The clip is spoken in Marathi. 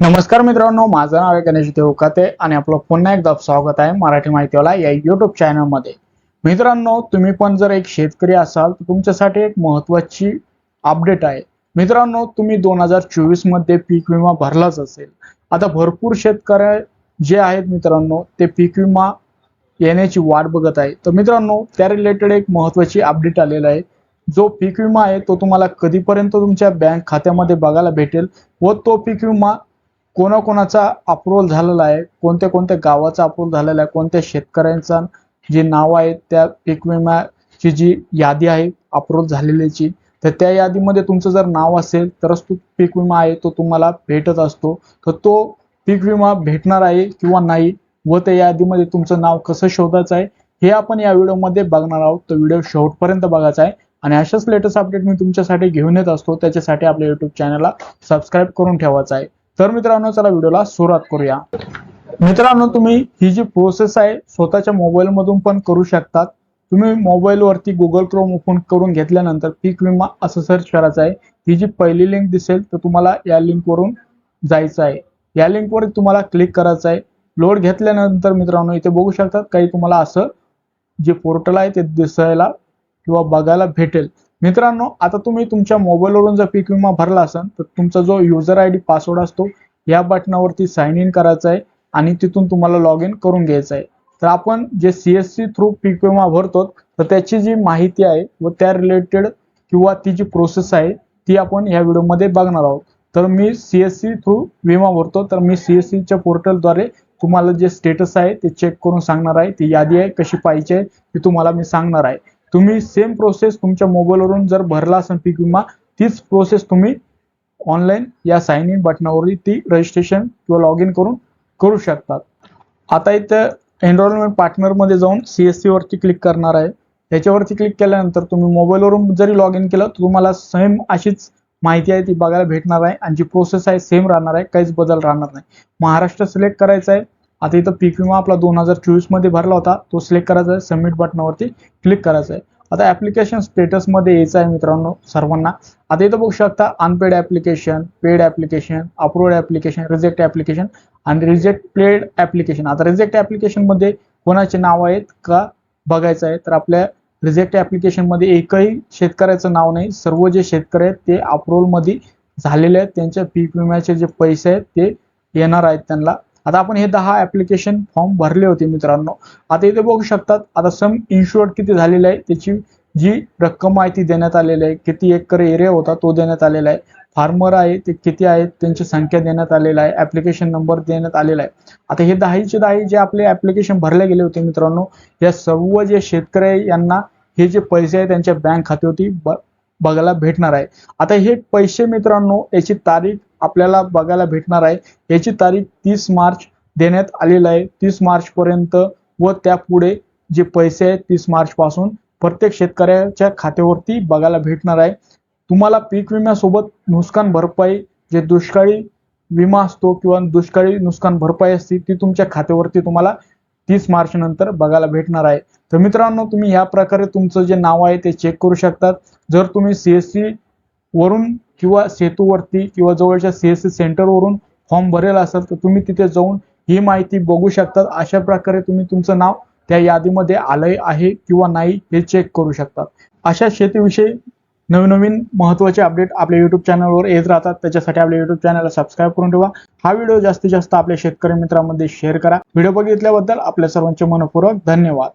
नमस्कार मित्रांनो माझं नाव आहे गणेश देवकाते आणि आपलं पुन्हा एकदा स्वागत आहे मराठी माहितीवाला या युट्यूब चॅनलमध्ये मित्रांनो तुम्ही पण जर एक शेतकरी असाल तर तुमच्यासाठी एक महत्वाची अपडेट आहे. मित्रांनो तुम्ही दोन हजार चोवीसमध्ये पीक विमा भरलाच असेल. आता भरपूर शेतकरी जे आहेत मित्रांनो ते पीक विमा येण्याची वाट बघत आहे. तर मित्रांनो त्या रिलेटेड एक महत्वाची अपडेट आलेला आहे. जो पीक विमा आहे तो तुम्हाला कधीपर्यंत तुमच्या बँक खात्यामध्ये बघायला भेटेल व तो पीक विमा कोणाकोणाचा अप्रूव्हल झालेला आहे कोणत्या कोणत्या गावाचा अप्रुव्हल झालेला आहे कोणत्या शेतकऱ्यांचा जे नाव आहे त्या पीक विम्याची जी यादी आहे अप्रूवल झालेल्याची तर त्या यादीमध्ये तुमचं जर नाव असेल तरच तो पीक विमा आहे तो तुम्हाला भेटत असतो. तर तो पीक विमा भेटणार आहे किंवा नाही व त्या यादीमध्ये तुमचं नाव कसं शोधायचं आहे हे आपण या व्हिडिओमध्ये बघणार आहोत. तर व्हिडिओ शेवटपर्यंत बघायचा आहे. आणि अशाच लेटेस्ट अपडेट मी तुमच्यासाठी घेऊन येत असतो. त्याच्यासाठी आपल्या युट्यूब चॅनलला सबस्क्राईब करून ठेवायचं आहे. तर मित्रांनो चला व्हिडिओला सुरुवात करूया. मित्रांनो तुम्ही ही जी प्रोसेस आहे स्वतःच्या मोबाईल मधून पण करू शकतात. तुम्ही मोबाईल वरती गुगल क्रोम ओपन करून घेतल्यानंतर पीक विमा असं सर्च करायचं आहे. ही जी पहिली लिंक दिसेल तर तुम्हाला या लिंक वरून जायचं आहे. या लिंक वर तुम्हाला क्लिक करायचं आहे. लोड घेतल्यानंतर मित्रांनो इथे बघू शकतात काही तुम्हाला असं जे पोर्टल आहे ते दिसायला किंवा बघायला भेटेल. मित्रांनो आता तुम्ही तुमच्या मोबाईलवरून जर पीक विमा भरला असाल तर तुमचा जो युजर आय डी पासवर्ड असतो या बटनावरती साइन इन करायचं आहे आणि तिथून तुम्हाला लॉग इन करून घ्यायचं आहे. तर आपण जे सी एस सी थ्रू पीक विमा भरतो तर त्याची जी माहिती आहे व त्या रिलेटेड किंवा ती जी प्रोसेस आहे ती आपण या व्हिडिओमध्ये बघणार आहोत. तर मी सी एस सी थ्रू विमा भरतो तर मी सी एस सीच्या पोर्टलद्वारे तुम्हाला जे स्टेटस आहे ते चेक करून सांगणार आहे ती यादी आहे कशी पाहिजे आहे ती तुम्हाला मी सांगणार आहे. तुम्ही सेम प्रोसेस तुमच्या मोबाईलवरून जर भरला असेल पीक विमा तीच प्रोसेस तुम्ही ऑनलाईन या साइन इन बटनावरती ती रजिस्ट्रेशन किंवा लॉग इन करून करू शकतात. आता इथं एनरोलमेंट पार्टनरमध्ये जाऊन सी एस वरती क्लिक करणार आहे. त्याच्यावरती क्लिक केल्यानंतर तुम्ही मोबाईलवरून जरी लॉग इन केलं तर तुम्हाला सेम अशीच माहिती आहे ती बघायला भेटणार आहे. आणि जी प्रोसेस आहे सेम राहणार आहे. काहीच बदल राहणार नाही. महाराष्ट्र सिलेक्ट करायचा आहे. आता इथं पीक विमा आपला दोन हजार चोवीसमध्ये भरला होता. तो सिलेक्ट करायचा आहे. सबमिट बटनावरती क्लिक करायचं आहे. आता ऍप्लिकेशन स्टेटसमध्ये यायचं आहे मित्रांनो सर्वांना. आता इथं बघू शकता unpaid application paid application approved application reject application आणि रिजेक्ट प्लेड ऍप्लिकेशन आता रिजेक्ट ऍप्लिकेशनमध्ये कोणाचे नाव आहेत का बघायचं आहे? तर आपल्या रिजेक्ट ऍप्लिकेशनमध्ये एकही शेतकऱ्याचं नाव नाही. सर्व जे शेतकरी आहेत ते अप्रुव्हलमध्ये झालेले आहेत. त्यांच्या पीक विम्याचे जे पैसे आहेत ते येणार आहेत त्यांना. आता आपण हे दहा ऍप्लिकेशन फॉर्म भरले होते मित्रांनो. आता इथे बघू शकतात आता सम इन्शुअर्ड किती झालेलं आहे त्याची जी रक्कम आहे ती देण्यात आलेली आहे. किती एकर एरिया होता तो देण्यात आलेला आहे. फार्मर आहे ते किती आहेत त्यांची संख्या देण्यात आलेला आहे. ऍप्लिकेशन नंबर देण्यात आलेला आहे. आता हे दहाचे दहा जे आपले ऍप्लिकेशन भरले गेले होते मित्रांनो या सर्व जे शेतकरी यांना हे जे पैसे आहे त्यांच्या बँक खात्यावरती ब- बघायला भेटणार आहे. आता हे पैसे मित्रांनो याची तारीख आपल्याला बघायला भेटणार आहे. याची तारीख तीस मार्च देण्यात आलेलं आहे. तीस मार्च पर्यंत व त्यापुढे जे पैसे आहेत तीस मार्च पासून प्रत्येक शेतकऱ्याच्या खात्यावरती बघायला भेटणार आहे. तुम्हाला पीक विम्यासोबत नुकसान भरपाई जे दुष्काळी विमा असतो किंवा दुष्काळी नुकसान भरपाई असते ती तुमच्या खात्यावरती तुम्हाला तीस मार्च नंतर बघायला भेटणार आहे. तर मित्रांनो तुम्ही या प्रकारे तुमचं जे नाव आहे ते चेक करू शकतात. जर तुम्ही सीएससी वरून किंवा सेतूवरती किंवा जवळच्या सीएससी सेंटरवरून फॉर्म भरेल असाल तर तुम्ही तिथे जाऊन ही माहिती बघू शकतात. अशा प्रकारे तुम्ही तुमचं नाव त्या यादीमध्ये आलंय आहे किंवा नाही हे चेक करू शकतात. अशा शेतीविषयी नवनवीन महत्त्वाचे महत्त्वाचे अपडेट आपल्या युट्यूब चॅनलवर येत राहतात. त्याच्यासाठी आपल्या युट्यूब चॅनलला सबस्क्राईब करून ठेवा. हा व्हिडिओ जास्तीत जास्त आपल्या शेतकरी मित्रांमध्ये शेअर करा. व्हिडिओ बघितल्याबद्दल आपल्या सर्वांचे मनपूर्वक धन्यवाद.